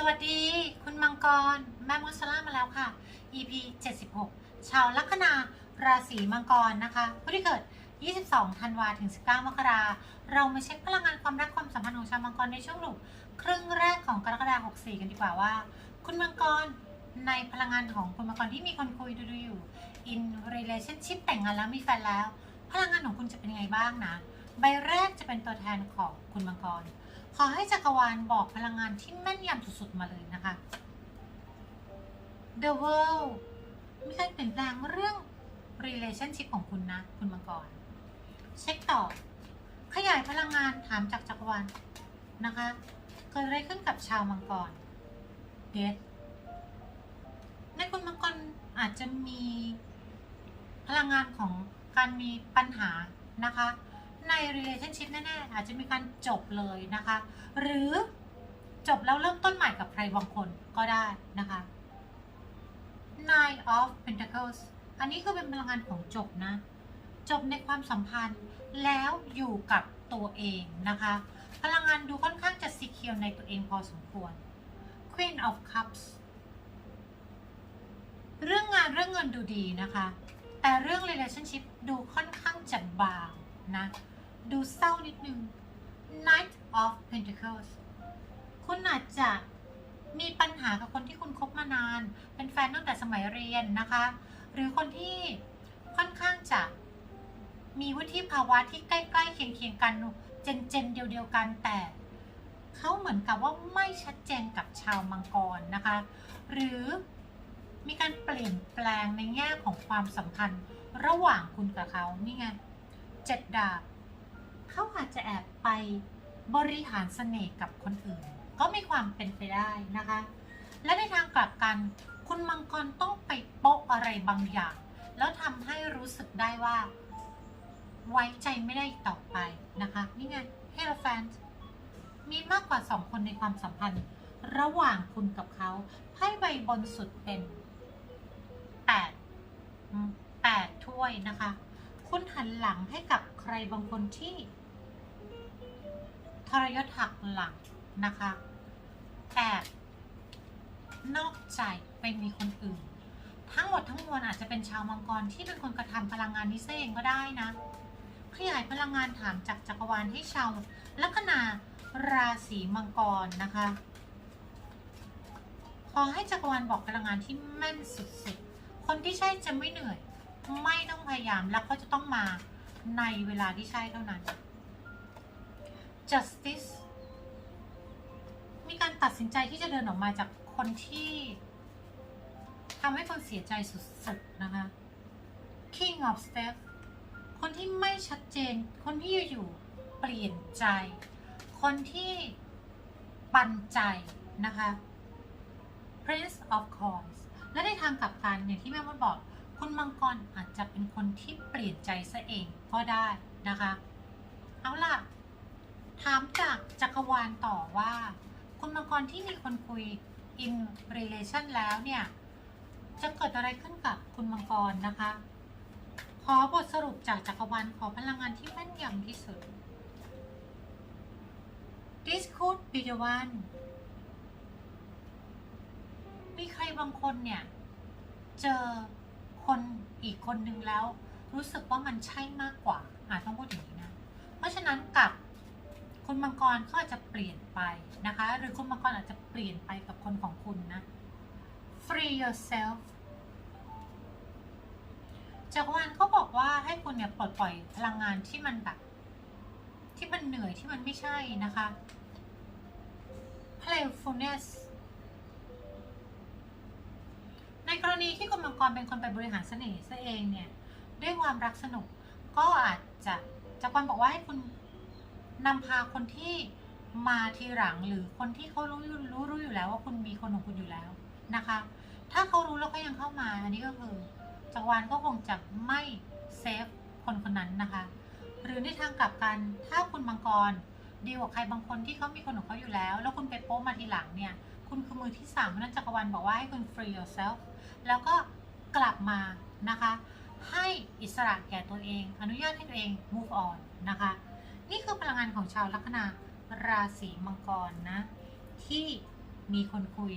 สวัสดีคุณมังกร แม่มอสลามาแล้วค่ะ EP 76 ชาวลัคนาราศีมังกรนะคะ ผู้ที่เกิด 22 ธันวาถึง 19 มกราเรามาเช็คพลังงานความรักความสัมพันธ์ของชาวมังกรในช่วงลูกครึ่งแรกของกรกฎาคม64 กันดีกว่าว่า คุณมังกรในพลังงานของคุณมังกรที่มีคนคุยดูอยู่ in relationship แต่งงานแล้วมีแฟนแล้ว พลังงานของคุณจะเป็นยังไงบ้างนะ ใบแรกจะเป็นตัวแทนของคุณมังกร ขอให้จักรวาลบอกพลังงานที่แม่นยำสุดๆมาเลยนะคะ The World มีการเปลี่ยนแปลงเรื่อง relationship ของคุณนะ คุณมังกร เช็คต่อ ขยายพลังงานถามจากจักรวาลนะคะ เกิดอะไรขึ้นกับชาวมังกรเดทในคุณมังกรอาจจะมีพลังงานของการมีปัญหานะคะ ใน relationship แน่ๆอาจจะมีการจบเลยนะคะ หรือจบแล้วเริ่มต้นใหม่กับใครบางคนก็ได้นะคะ Nine of Pentacles อันนี้คือเป็นพลังงานของจบนะ จบในความสัมพันธ์แล้วอยู่กับตัวเองนะคะ พลังงานดูค่อนข้างจะ secure ในตัวเองพอสมควร Queen of Cups เรื่องงานเรื่องเงินดูดีนะคะ แต่เรื่อง relationship ดูค่อนข้างจะบางนะ ดูเศร้านิดนึง Knight of Pentacles คุณอาจจะมีปัญหากับคนที่คุณคบมานาน เป็นแฟนตั้งแต่สมัยเรียนนะคะ หรือคนที่ค่อนข้างจะมีวุฒิภาวะที่ใกล้ๆเคียงๆกัน เจนเจนเดียวๆกันแต่เขาเหมือนกับว่าไม่ชัดเจนกับชาวมังกรนะคะ หรือมีการเปลี่ยนแปลงในแง่ของความสัมพันธ์ระหว่างคุณกับเขานี่ไงเจ็ดดาบ เขาอาจจะแอบไปบริหารเสน่ห์กับคนอื่น ก็มีความเป็นไปได้นะคะ และในทางกลับกัน คุณมังกรต้องไปโป๊ะอะไรบางอย่าง แล้วทำให้รู้สึกได้ว่า ไว้ใจไม่ได้ต่อไปนะคะนี่ไงเฮลแฟนมีมากกว่าสองคนในความสัมพันธ์ ระหว่างคุณกับเขาไพ่ใบบนสุดเป็นแปดแปดถ้วยนะคะ คุณหันหลังให้กับใครบางคนที่ ทรยศหักหลังนะคะแอบนอกใจไปมีคนอื่น ทั้งหมดทั้งมวลอาจจะเป็นชาวมังกรที่เป็นคนกระทำพลังงานนี้ซเองก็ได้นะขยายพลังงานถามจากจักรวาลให้ชาวลัคนาราศีมังกรนะคะขอให้จักรวาลบอกพลังงานที่แม่นสุดๆ คนที่ใช่จะไม่เหนื่อย ไม่ต้องพยายามแล้วเขาจะต้องมาในเวลาที่ใช่เท่านั้น justice มีการตัดสินใจที่จะเดินออกมาจากคนที่ทำให้คนเสียใจสุดๆนะคะ king of step คนที่ไม่ชัดเจน คนที่อยู่ๆเปลี่ยนใจ คนที่ปันใจนะคะ prince of coins และในทางกลับกันอย่างที่แม่มดบอก คุณมังกรอาจจะเป็นคนที่เปลี่ยนใจซะเองก็ได้นะคะ เอาล่ะ ถามจากจักรวาลต่อว่า คุณมังกรที่มีคนคุย in relation แล้วเนี่ย จะเกิดอะไรขึ้นกับคุณมังกรนะคะ ขอบทสรุปจากจักรวาลขอพลังงานที่แม่นยำที่สุด This could be the one มีใครบางคนเนี่ย เจอคนอีกคนนึงแล้ว รู้สึกว่ามันใช่มากกว่าอาจต้องพูดอย่างนี้นะ เพราะฉะนั้นกับ คุณมังกรก็อาจจะเปลี่ยนไปนะคะ หรือคุณมังกรอาจจะเปลี่ยนไปกับคนของคุณนะ free yourself จักรวาลเขาบอกว่าให้คุณเนี่ยปลดปล่อยพลังงานที่มันแบบ ที่มันเหนื่อยที่มันไม่ใช่นะคะ playfulness ในกรณีที่คุณมังกรเป็นคนไปบริหารเสน่ห์ซะเองเนี่ย ด้วยความรักสนุกก็อาจจะจักรวาลบอกว่าให้คุณ นำพาคนที่มาทีหลังหรือคนที่เขารู้รู้รู้อยู่แล้วว่าคุณมีคนของคุณอยู่แล้วนะคะ ถ้าเขารู้แล้วก็ยังเข้ามาอันนี้ก็คือจักรวาลก็คงจะไม่เซฟคนคนนั้นนะคะ หรือในทางกลับกันถ้าคุณมังกรดีลกับใครบางคนที่เขามีคนของเขาอยู่แล้ว แล้วคุณไปโป๊มาทีหลังเนี่ย คุณคือมือที่สามเพราะฉะนั้นจักรวาลบอกว่าให้คุณ free yourself แล้วก็กลับมานะคะ ให้อิสระแก่ตัวเอง อนุญาตให้ตัวเอง move on นะคะ นี่คือพลังงานของชาวลัคนาราศีมังกรนะ ที่มีคนคุย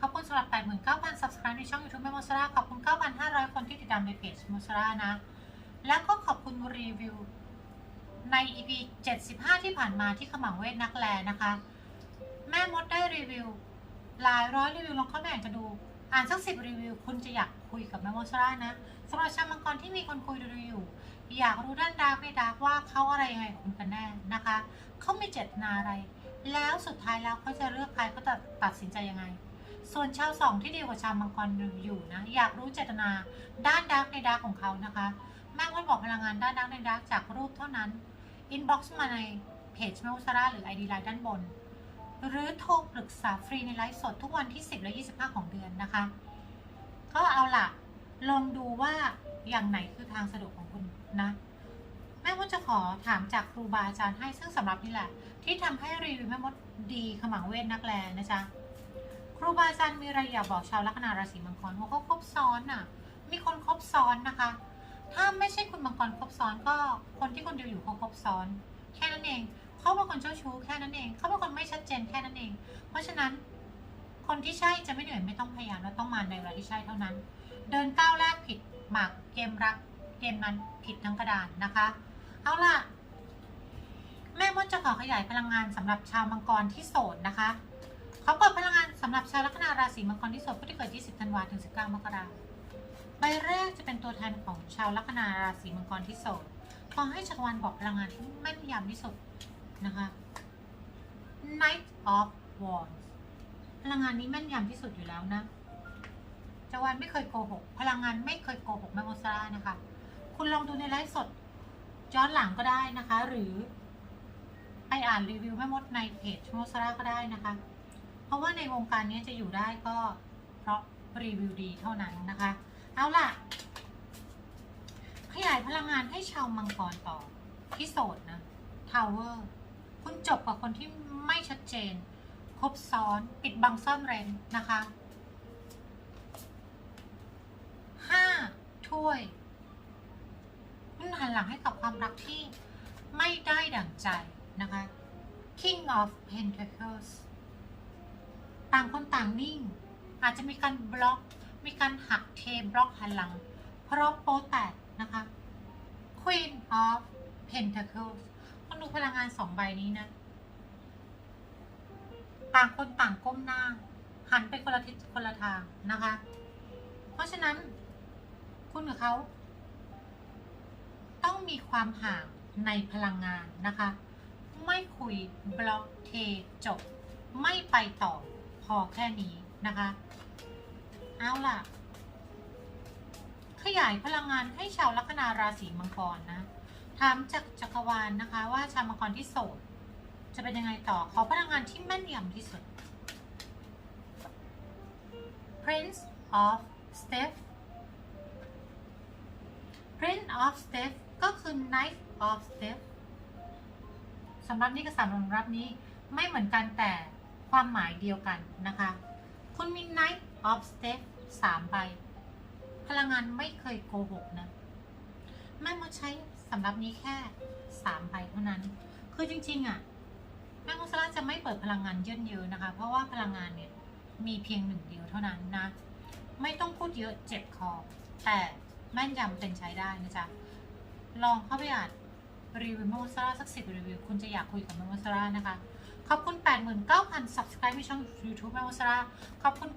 ขอบคุณสำหรับ 89,000 subscribe ในช่อง YouTube แม่มอสราขอบคุณ 9,500 คนที่ติดตามในเพจมอสรานะ แล้วก็ขอบคุณรีวิวใน EP 75 ที่ผ่านมาที่ขมังเวทนักแลนะคะ แม่มดได้รีวิว หลายร้อยรีวิวลองเข้าไปอ่านกันดู อ่านสักสิบรีวิว คุณจะอยากคุยกับแม่มดสรานะสำหรับชาวมังกรที่มีคนคุยดูอยู่ อยากรู้ด้านดาร์กไม่ดาร์กว่าเขาอะไรยังไงกับคุณกันแน่นะคะเขามีเจตนาอะไร แล้วสุดท้ายแล้วเขาจะเลือกใครเขาจะตัดสินใจยังไง ส่วนชาวสองที่ดีกว่าชาวมังกรอยู่นะ อยากรู้เจตนาด้านดาร์กในดาร์กของเขานะคะแม่ก็บอกพลังงานด้านดาร์กในดาร์กจากรูปเท่านั้นอินบ็อกซ์มาในเพจแม่อุสราหรือ ID ไลน์ด้านบน หรือโทรปรึกษาฟรีในไลฟ์สดทุกวันที่ 10 และ 25 ของเดือนนะคะ ก็เอาล่ะ ลองดูว่าอย่างไหนคือทางสะดวกของคุณนะแม่มดจะขอถามจากครูบาอาจารย์ให้ซึ่งสำหรับนี่แหละ ที่ทำให้รีวิวแม่มดดีขมังเวทนักแลนะจ๊ะครูบาอาจารย์มีอะไรอยากบอกชาวลัคนาราศีมังกรว่าเขาครบซ้อนน่ะ มีคนครบซ้อนนะคะ ถ้าไม่ใช่คุณมังกรครบซ้อนก็คนที่คนเดียวอยู่เขาครบซ้อน แค่นั้นเองเขาเป็นคนเจ้าชู้แค่นั้นเองเขาเป็นคนไม่ชัดเจนแค่นั้นเอง เพราะฉะนั้นคนที่ใช่จะไม่เหนื่อยไม่ต้องพยายามและต้องมาในเวลาที่ใช่เท่านั้น เดินก้าวแรกผิดหมากเกมรักเกมนั้นผิดทั้งกระดานนะคะ เอาล่ะ แม่มดจะขอขยายพลังงานสำหรับชาวมังกรที่โสดนะคะเขาเปิดพลังงานสำหรับชาวลัคนาราศีมังกรที่โสดผู้ที่เกิด 20 ธันวาถึง 19 มกราคมใบแรกจะเป็นตัวแทนของชาวลัคนาราศีมังกรที่โสดขอให้จักรวาลบอกพลังงานที่แม่นยำที่สุดนะคะ Knight of Wands พลังงานนี้แม่นยำที่สุดอยู่แล้วนะ จักรวาลไม่เคยโกหก พลังงานไม่เคยโกหกแม่โมซาร่านะคะ คุณลองดูในไลฟ์สดย้อนหลังก็ได้นะคะ หรือ ไปอ่านรีวิวแม่มดในเพจโมซาร่าก็ได้นะคะ เพราะว่าในวงการนี้จะอยู่ได้ก็เพราะรีวิวดีเท่านั้นนะคะ เอาล่ะ ขยายพลังงานให้ชาวมังกรต่อที่โสดนะทาวเวอร์คุณจบกับคนที่ไม่ชัดเจน ครบซ้อน ปิดบังซ่อนเร้นนะคะห้า ถ้วยคุณหันหลังให้กับความรักที่ไม่ได้ดั่งใจนะคะ King of Pentacles ต่างคนต่างนิ่ง อาจจะมีการบล็อก มีการหักเทบล็อกหันหลัง เพราะโปแตกนะคะ Queen of Pentacles ต้องดูพลังงานสองใบนี้นะ ต่างคนต่างก้มหน้า หันไปคนละทิศคนละทางนะคะ เพราะฉะนั้น คุณกับเขาต้องมีความห่างในพลังงานนะคะ ไม่คุยบล็อกเทจบ ไม่ไปต่อพอแค่นี้นะคะ เอาล่ะ ขยายพลังงานให้ชาวลัคนาราศีมังกรนะ ถามจากจักรวาลนะคะ ว่าชาวมังกรที่โสดจะเป็นยังไงต่อ ขอพลังงานที่แม่นยำที่สุด Prince of Steph Prince of step ก็คือ Knight of step สำหรับนี้กับสำรับนี้ไม่เหมือนกันแต่ความหมายเดียวกันนะคะ คุณมี Knight of step สามใบ พลังงานไม่เคยโกหกนะ แม่มดใช้สำหรับนี้แค่สามใบเท่านั้น คือจริงๆอะ่ะแม่มดสลาจะไม่เปิดพลังงานเยินเยอะนะคะ เพราะว่าพลังงานเนี่ยมีเพียงหนึ่งเดียวเท่านั้นนะ ไม่ต้องพูดเยอะเจ็บคอ แต่ แม่นยำเป็นใช้ได้นะจ๊ะ ลองเข้าไปอ่านรีวิวแมมโมซาร่าสักสิบรีวิว คุณจะอยากคุยกับแมมโมซาร่านะคะ ขอบคุณ 89,000 subscribe ในช่อง YouTube แมมโมซาร่าขอบคุณ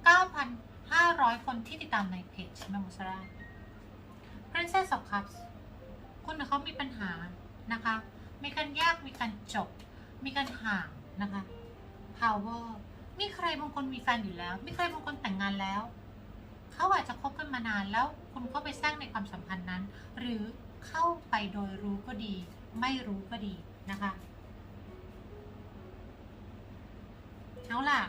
9,500 คนที่ติดตามในเพจแมมโมซาร่า Princess of Cups คุณเขามีปัญหานะคะ มีการแยกมีการจบ มีการห่างนะคะ Power มีใครบางคนมีแฟนอยู่แล้ว มีใครบางคนแต่งงานแล้ว เขาอาจจะคบกันมานานแล้ว คุณก็ไปสร้างในความสัมพันธ์นั้น หรือเข้าไปโดยรู้ก็ดี ไม่รู้ก็ดีนะคะเอาล่ะ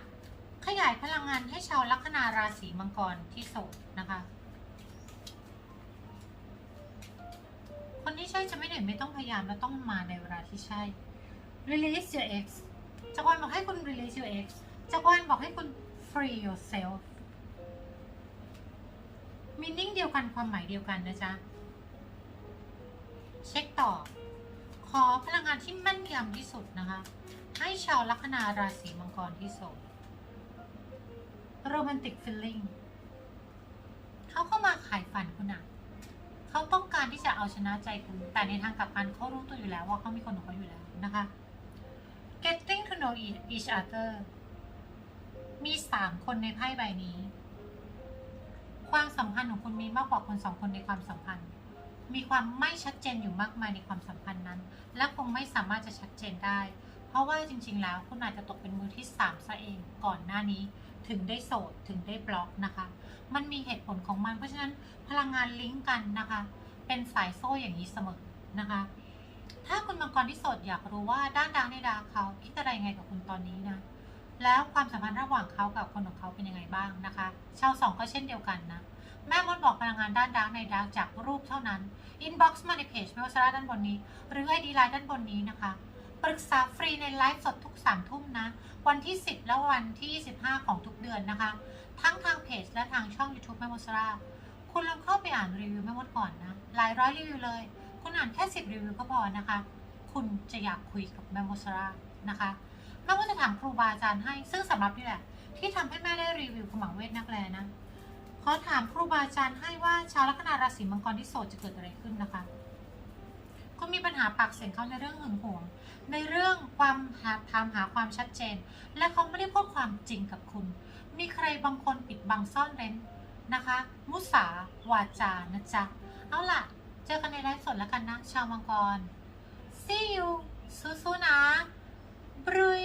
ขยายพลังงานให้ชาวลัคนาราศีมังกรที่โสดนะคะ คนที่ใช่จะไม่เหนื่อยไม่ต้องพยายามและต้องมาในเวลาที่ใช่ release your ex จักรวาลบอกให้คุณ release your ex จักรวาลบอกให้คุณ free yourself มีนิ่งเดียวกันความหมายเดียวกันนะจ๊ะ เช็คต่อ ขอพลังงานที่แม่นยำที่สุดนะคะ ให้ชาวลัคนาราศีมังกรที่โสด romantic feeling เขาเข้ามาขายฝันคุณอะเขาต้องการที่จะเอาชนะใจคุณ แต่ในทางกลับกันเขารู้ตัวอยู่แล้วว่าเขามีคนของเขาอยู่แล้วนะคะ getting to know each other มีสามคนในไพ่ใบนี้ ความสัมพันธ์ของคุณมีมากกว่าคนสองคนในความสัมพันธ์ มีความไม่ชัดเจนอยู่มากมายในความสัมพันธ์นั้น และคงไม่สามารถจะชัดเจนได้ เพราะว่าจริง ๆ แล้วคุณอาจจะตกเป็นมือที่สามซะเองก่อนหน้านี้ ถึงได้โสดถึงได้บล็อกนะคะ มันมีเหตุผลของมันเพราะฉะนั้นพลังงานลิงก์กันนะคะ เป็นสายโซ่อย่างนี้เสมอนะคะถ้าคุณมังกรที่โสดอยากรู้ว่าด้านดาวในดาวเขาคิดอะไรไงกับคุณตอนนี้นะ แล้วความสัมพันธ์ระหว่างเขากับคนของเขาเป็นยังไงบ้างนะคะ ชาวสองก็เช่นเดียวกันนะ แม่มดบอกพลังงานด้านดาวในดาวจากรูปเท่านั้น อินบ็อกซ์มาในเพจเมลซาร่าด้านบนนี้ หรือไอดีไลน์ด้านบนนี้นะคะ ปรึกษาฟรีในไลฟ์สดทุกสามทุ่มนะ วันที่ 10 และวันที่ 25 ของทุกเดือนนะคะ ทั้งทางเพจและทางช่อง YouTube แม่มดซาร่าคุณลองเข้าไปอ่านรีวิวแม่มดก่อนนะ หลายร้อยรีวิวเลย คุณอ่านแค่ 10 รีวิวก็พอนะคะ คุณจะอยากคุยกับแม่มดซาร่านะคะ แม่มดจะถามครูบาอาจารย์ให้ ซึ่งสำหรับนี่แหละ ที่ทำให้แม่ได้รีวิวขมังเวทนักแลนะขอถามครูบาอาจารย์ให้ว่าชาวลัคนาราศีมังกรที่โสดจะเกิดอะไรขึ้นนะคะคุณมีปัญหาปากเสียงเขาในเรื่องหึงหวง ในเรื่องความหาถามหาความชัดเจน และเขาไม่ได้พูดความจริงกับคุณ มีใครบางคนปิดบังซ่อนเร้นนะคะ มุสาวาจานะจ๊ะ เอาล่ะ เจอกันในไลฟ์สดแล้วกันนะ ชาวมังกร see you สู้ๆนะ บรุย